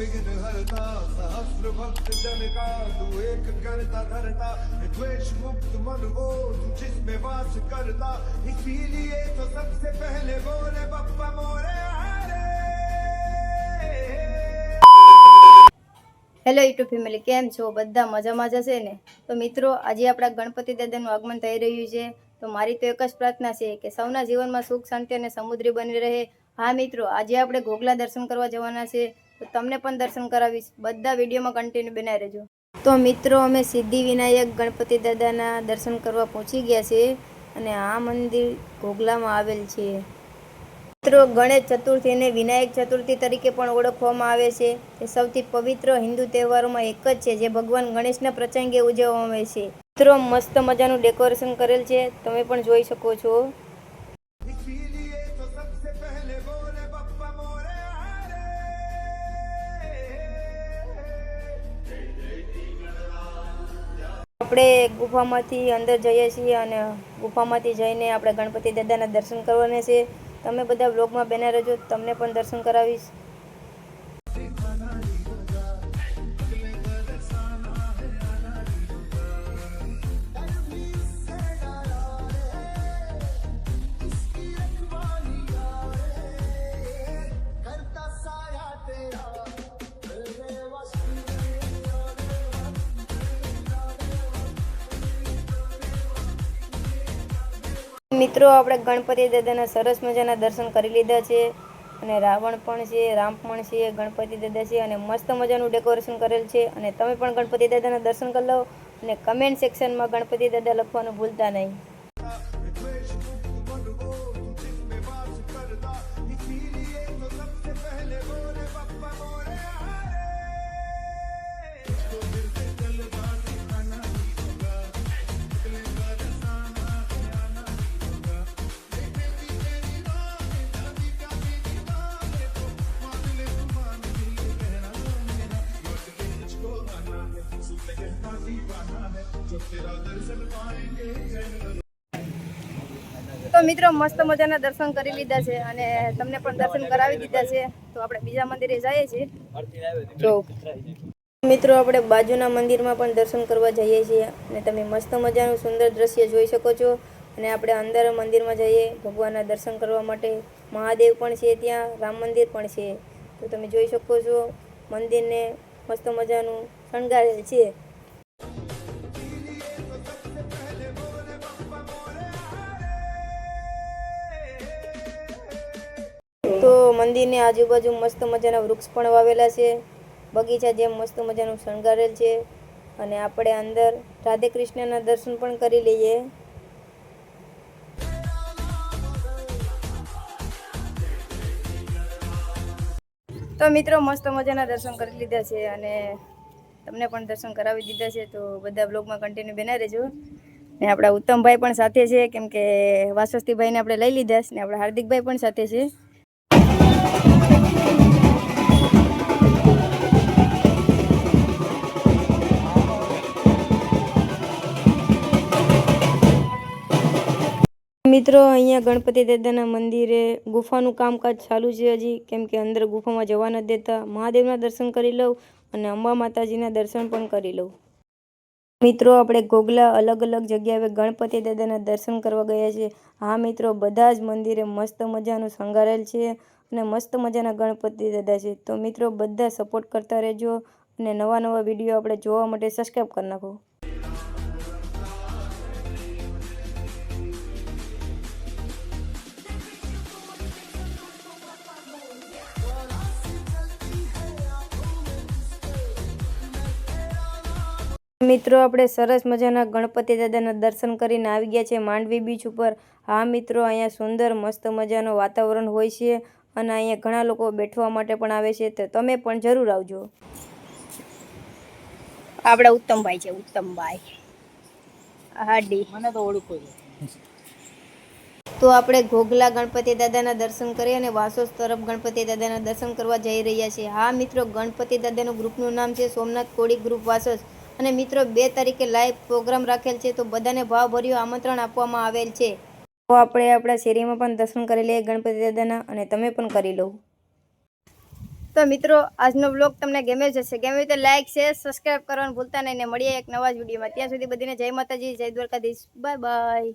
विघ्न हरता सहस्र भक्त जन का तू एक करता धरता द्वेष मुक्त मन को तू जिसमें वास करता इसीलिए तो सबसे पहले बोले बप्पा मोरे हरे હેલો યુટ્યુબ ફેમિલી કેમ છો બધા મજામાં જશે ને તો મિત્રો આજે આપણા ગણપતિ દાદાનું આગમન થઈ રહ્યું છે તો મારી તો એક જ પ્રાર્થના છે કે સૌના જીવનમાં સુખ શાંતિ અને સમુદ્રી બની રહે હા મિત્રો આજે આપણે ઘોઘલા દર્શન કરવા જવાના છે તો તમને પણ દર્શન કરાવીશ. બધા વિડીયોમાં કન્ટિન્યુ બનાવી રહેજો. તો મિત્રો, અમે સિદ્ધિ વિનાયક ગણપતિ દાદાના દર્શન કરવા પહોંચી ગયા છે અને આ મંદિર ઘોઘલામાં આવેલ છે. મિત્રો, ગણેશ ચતુર્થીને વિનાયક ચતુર્થી તરીકે પણ ઓળખવામાં આવે છે. તે સૌથી પવિત્ર હિન્દુ તહેવારોમાં એક જ છે, જે ભગવાન ગણેશના પ્રસંગે ઉજવવામાં આવે છે. મિત્રો, મસ્ત મજાનું ડેકોરેશન કરેલ છે. તમે પણ જોઈ શકો છો. આપણે ગુફામાંથી અંદર જઈએ છીએ અને ગુફામાંથી જઈને આપણે ગણપતિ દાદાના દર્શન કરવાના છે. તમે બધા બ્લોગમાં બેના રહેજો. તમને પણ દર્શન કરાવીશ. મિત્રો, આપણે ગણપતિ દાદાના સરસ મજાના દર્શન કરી લીધા છે. અને રાવણ પણ છે, રામ પણ છે, ગણપતિ દાદા છે અને મસ્ત મજાનું ડેકોરેશન કરેલ છે. અને તમે પણ ગણપતિ દાદાના દર્શન કરી લો અને કમેન્ટ સેક્શનમાં ગણપતિ દાદા લખવાનું ભૂલતા નહીં. તો મિત્રો મસ્ત મજાના દર્શન કરી લીધા છે અને તમને પણ દર્શન કરાવી દીધા છે. તો આપણે બીજા મંદિરે જઈએ છીએ. જો. મિત્રો આપણે બાજુના મંદિરમાં પણ દર્શન કરવા જઈએ છીએ અને તમે મસ્ત મજાનું સુંદર દ્રશ્ય જોઈ શકો છો. અને આપણે અંદર મંદિરમાં જઈએ, ભગવાનના દર્શન કરવા માટે. મહાદેવ પણ છે ત્યાં, રામ મંદિર પણ છે. તો તમે જોઈ શકો છો મંદિરને મસ્ત મજાનું શણગારેલ છે. તો મંદિરની આજુબાજુ મસ્ત મજાના વૃક્ષ પણ વાવેલા છે. બગીચા જેમ મસ્ત મજાનું શણગારેલ છે. અને આપણે અંદર રાધે કૃષ્ણના દર્શન પણ કરી લઈએ. તો મિત્રો મસ્ત મજાના દર્શન કરી લીધા છે અને તમને પણ દર્શન કરાવી દીધા છે. તો બધા બ્લોગમાં કન્ટિન્યુ બેના રહેજો. ને આપણા ઉત્તમભાઈ પણ સાથે છે, કેમ કે વાસસ્તીભાઈને આપણે લઈ લીધા છે ને આપણા હાર્દિકભાઈ પણ સાથે છે. મિત્રો, અહીંયા ગણપતિ દાદાના મંદિરે ગુફાનું કામકાજ ચાલુ છે હજી. કેમ કે અંદર ગુફામાં જવા નથી દેતા. મહાદેવના દર્શન કરી લઉં અને અંબા માતાજીના દર્શન પણ કરી લઉં. મિત્રો, આપણે ગોગલા અલગ અલગ જગ્યાએ ગણપતિ દાદાના દર્શન કરવા ગયા છે હા મિત્રો, બધા જ મંદિરે મસ્ત મજાનું શણગારેલ છે અને મસ્ત મજાના ગણપતિ દાદા છે. તો મિત્રો, બધા સપોર્ટ કરતા રહેજો અને નવા નવા વીડિયો આપણે જોવા માટે સબસ્ક્રાઈબ કરી નાખો. મિત્રો આપણે સરસ મજાના ગણપતિ દાદાના દર્શન કરીને આવી ગયા છે માંડવી બીચ ઉપર. હા મિત્રો અહીંયા સુંદર મસ્ત મજાનું વાતાવરણ હોય છે અને અહીંયા ઘણા લોકો બેઠવા માટે પણ આવે છે તો તમે પણ જરૂર આવજો. આપણા ઉત્તમભાઈ છે ઉત્તમભાઈ. હાડી. મને તો ઓળખો તો આપણે ઘોઘલા ગણપતિ દાદાના દર્શન કરી અને વાસોસ તરફ ગણપતિ દાદાના દર્શન કરવા જઈ રહ્યા છીએ. હા મિત્રો ગણપતિ દાદાનું ગ્રુપનું નામ છે સોમનાથ કોળી ગ્રુપ વાસોસ. અને મિત્રો, બે તારીખે લાઈવ પ્રોગ્રામ રાખેલ છે, તો બધાને ભાવભર્યું આમંત્રણ આપવામાં આવેલ છે. તો આપણે આપણા શેરીમાં પણ દર્શન કરી લઈએ ગણપતિ દાદાના, અને તમે પણ કરી લો. તો મિત્રો, આજનો બ્લોગ તમને ગમે જ હશે. ગમે તો લાઈક શેર સબસ્ક્રાઈબ કરવાનું ભૂલતા નહીં, ને મળીએ એક નવા જ વિડીયોમાં ત્યાં સુધી બધીને જય માતાજી, જય દ્વારકાધીશ. Bye bye